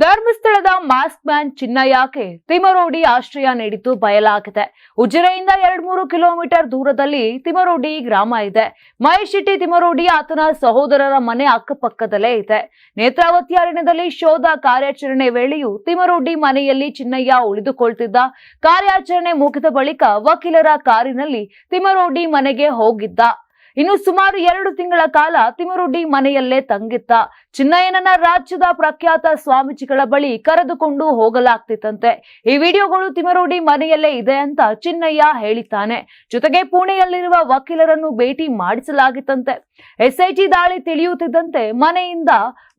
ಧರ್ಮಸ್ಥಳದ mask man ಚಿನ್ನಯ್ಯಕ್ಕೆ Thimarodi ಆಶ್ರಯ ನೀಡಿದ್ದು ಬಯಲಾಗಿದೆ. ಉಜಿರೆಯಿಂದ ಎರಡ್ ಮೂರು ಕಿಲೋಮೀಟರ್ ದೂರದಲ್ಲಿ ತಿಮರೋಡಿ ಗ್ರಾಮ ಇದೆ. ಮಹೇಶಿಟ್ಟಿ ಶೆಟ್ಟಿ ತಿಮರೋಡಿ ಆತನ ಸಹೋದರರ ಮನೆ ಅಕ್ಕಪಕ್ಕದಲ್ಲೇ ಇದೆ. ನೇತ್ರಾವತಿ ಅರಣ್ಯದಲ್ಲಿ ಶೋಧ ಕಾರ್ಯಾಚರಣೆ ವೇಳೆಯೂ ತಿಮರೋಡಿ ಮನೆಯಲ್ಲಿ ಚಿನ್ನಯ್ಯ ಉಳಿದುಕೊಳ್ತಿದ್ದ. ಕಾರ್ಯಾಚರಣೆ ಮುಗಿದ ಬಳಿಕ ವಕೀಲರ ಕಾರಿನಲ್ಲಿ ತಿಮರೋಡಿ ಮನೆಗೆ ಹೋಗಿದ್ದ. ಇನ್ನು ಸುಮಾರು ಎರಡು ತಿಂಗಳ ಕಾಲ ತಿಮರುಡಿ ಮನೆಯಲ್ಲೇ ತಂಗಿತ್ತ ಚಿನ್ನಯ್ಯನನ್ನ ರಾಜ್ಯದ ಪ್ರಖ್ಯಾತ ಸ್ವಾಮೀಜಿಗಳ ಬಳಿ ಕರೆದುಕೊಂಡು ಹೋಗಲಾಗ್ತಿತ್ತಂತೆ. ಈ ವಿಡಿಯೋಗಳು ತಿಮರುಡಿ ಮನೆಯಲ್ಲೇ ಇದೆ ಅಂತ ಚಿನ್ನಯ್ಯ ಹೇಳಿದ್ದಾನೆ. ಜೊತೆಗೆ ಪುಣೆಯಲ್ಲಿರುವ ವಕೀಲರನ್ನು ಭೇಟಿ ಮಾಡಿಸಲಾಗಿತ್ತಂತೆ. ಎಸ್ಐಟಿ ದಾಳಿ ತಿಳಿಯುತ್ತಿದ್ದಂತೆ ಮನೆಯಿಂದ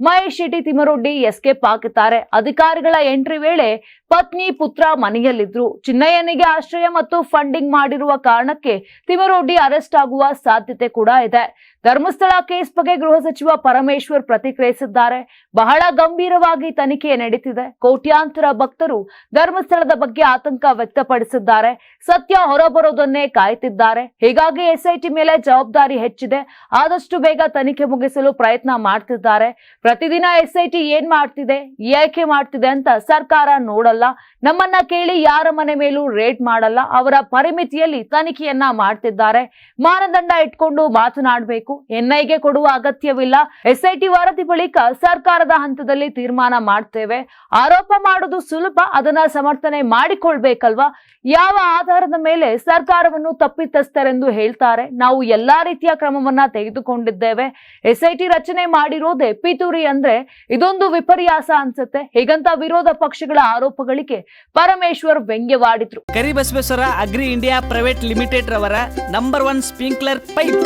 ಮಹೇಶ್ ಶೆಟ್ಟಿ ತಿಮ್ಮರೊಡ್ಡಿ ಎಸ್ಕೇಪ್ ಆಗಿದ್ದಾರೆ ಅಧಿಕಾರಿಗಳ ಎಂಟ್ರಿ ವೇಳೆ ಪತ್ನಿ ಪುತ್ರ ಮನೆಯಲ್ಲಿದ್ರು. ಚಿನ್ನಯ್ಯನಿಗೆ ಆಶ್ರಯ ಮತ್ತು ಫಂಡಿಂಗ್ ಮಾಡಿರುವ ಕಾರಣಕ್ಕೆ ತಿಮರೊಡ್ಡಿ ಅರೆಸ್ಟ್ ಆಗುವ ಸಾಧ್ಯತೆ ಕೂಡ ಇದೆ. ಧರ್ಮಸ್ಥಳ ಕೇಸ್ ಬಗ್ಗೆ ಗೃಹ ಸಚಿವ ಪರಮೇಶ್ವರ್ ಪ್ರತಿಕ್ರಿಯಿಸಿದ್ದಾರೆ. ಬಹಳ ಗಂಭೀರವಾಗಿ ತನಿಖೆ ನಡೀತಿದೆ. ಕೋಟ್ಯಾಂತರ ಭಕ್ತರು ಧರ್ಮಸ್ಥಳದ ಬಗ್ಗೆ ಆತಂಕ ವ್ಯಕ್ತಪಡಿಸಿದ್ದಾರೆ. ಸತ್ಯ ಹೊರಬರೋದನ್ನೇ ಕಾಯ್ತಿದ್ದಾರೆ. ಹೀಗಾಗಿ ಎಸ್ಐಟಿ ಮೇಲೆ ಜವಾಬ್ದಾರಿ ಹೆಚ್ಚಿದೆ. ಆದಷ್ಟು ಬೇಗ ತನಿಖೆ ಮುಗಿಸಲು ಪ್ರಯತ್ನ ಮಾಡ್ತಿದ್ದಾರೆ. ಪ್ರತಿದಿನ ಎಸ್ ಐ ಟಿ ಏನ್ ಮಾಡ್ತಿದೆ, ಏಕೆ ಮಾಡ್ತಿದೆ ಅಂತ ಸರ್ಕಾರ ನೋಡಲ್ಲ. ನಮ್ಮನ್ನ ಕೇಳಿ ಯಾರ ಮನೆ ಮೇಲೂ ರೇಟ್ ಮಾಡಲ್ಲ. ಅವರ ಪರಿಮಿತಿಯಲ್ಲಿ ತನಿಖೆಯನ್ನ ಮಾಡ್ತಿದ್ದಾರೆ. ಮಾನದಂಡ ಇಟ್ಕೊಂಡು ಮಾತನಾಡಬೇಕು. ಎನ್ಐಗೆ ಕೊಡುವ ಅಗತ್ಯವಿಲ್ಲ. ಎಸ್ಐಟಿ ವರದಿ ಬಳಿಕ ಸರ್ಕಾರದ ಹಂತದಲ್ಲಿ ತೀರ್ಮಾನ ಮಾಡ್ತೇವೆ. ಆರೋಪ ಮಾಡೋದು ಸುಲಭ, ಅದನ್ನ ಸಮರ್ಥನೆ ಮಾಡಿಕೊಳ್ಬೇಕಲ್ವಾ? ಯಾವ ಆಧಾರದ ಮೇಲೆ ಸರ್ಕಾರವನ್ನು ತಪ್ಪಿತಸ್ಥರೆಂದು ಹೇಳ್ತಾರೆ. ನಾವು ಎಲ್ಲಾ ರೀತಿಯ ಕ್ರಮವನ್ನ ತೆಗೆದುಕೊಂಡಿದ್ದೇವೆ. ಎಸ್ ಐ ಟಿ ರಚನೆ ಮಾಡಿರೋದೇ ಪಿತೂರಿ ಅಂದ್ರೆ ಇದೊಂದು ವಿಪರ್ಯಾಸ ಅನ್ಸುತ್ತೆ. ಹೀಗಂತ ವಿರೋಧ ಪಕ್ಷಗಳ ಆರೋಪಗಳಿಗೆ Parameshwar ವ್ಯಂಗ್ಯವಾಡಿದ್ರು. Karibasaveshwara agri India private limited ರವರ ನಂಬರ್ ಒನ್ ಸ್ಪ್ರಿಂಕ್ಲರ್ ಪೈಪ್.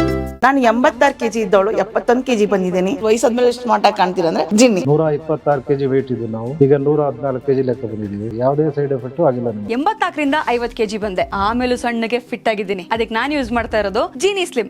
ನಾನು ಎಂಬತ್ತಾರು ಕೆಜಿ ಇದ್ದವಳು ಎಪ್ಪತ್ತೊಂದು ಕೆಜಿ ಬಂದಿದ್ದೀನಿ. ವಯಸ್ಸಾದ್ಮೇಲೆ ಎಷ್ಟು ಮಾಟ ಕಾಣ್ತೀರ ಅಂದ್ರೆ ಜಿನ್ನಿ. ನೂರ ಇಪ್ಪತ್ತಾರು ಕೆಜಿ ವೇಟ್ ಇದ್ದು ನಾವು. ಈಗ ನೂರ ಹದಿನಾಲ್ಕು ಕೆಜಿ ಲೆಕ್ಕ ಬಂದಿದ್ದೀವಿ. ಯಾವುದೇ ಸೈಡ್ ಎಫೆಕ್ಟ್ ಆಗಿಲ್ಲ ಎಂಬತ್ತಾಕರಿಂದ ಎಂಬತ್ನಾಲ್ಕರಿಂದ ಐವತ್ ಕೆಜಿ ಬಂದೆ. ಆಮೇಲೂ ಸಣ್ಣಗೆ ಫಿಟ್ ಆಗಿದ್ದೀನಿ. ಅದಕ್ಕೆ ನಾನು ಯೂಸ್ ಮಾಡ್ತಾ ಇರೋದು ಜೀನಿ ಸ್ಲಿಮ್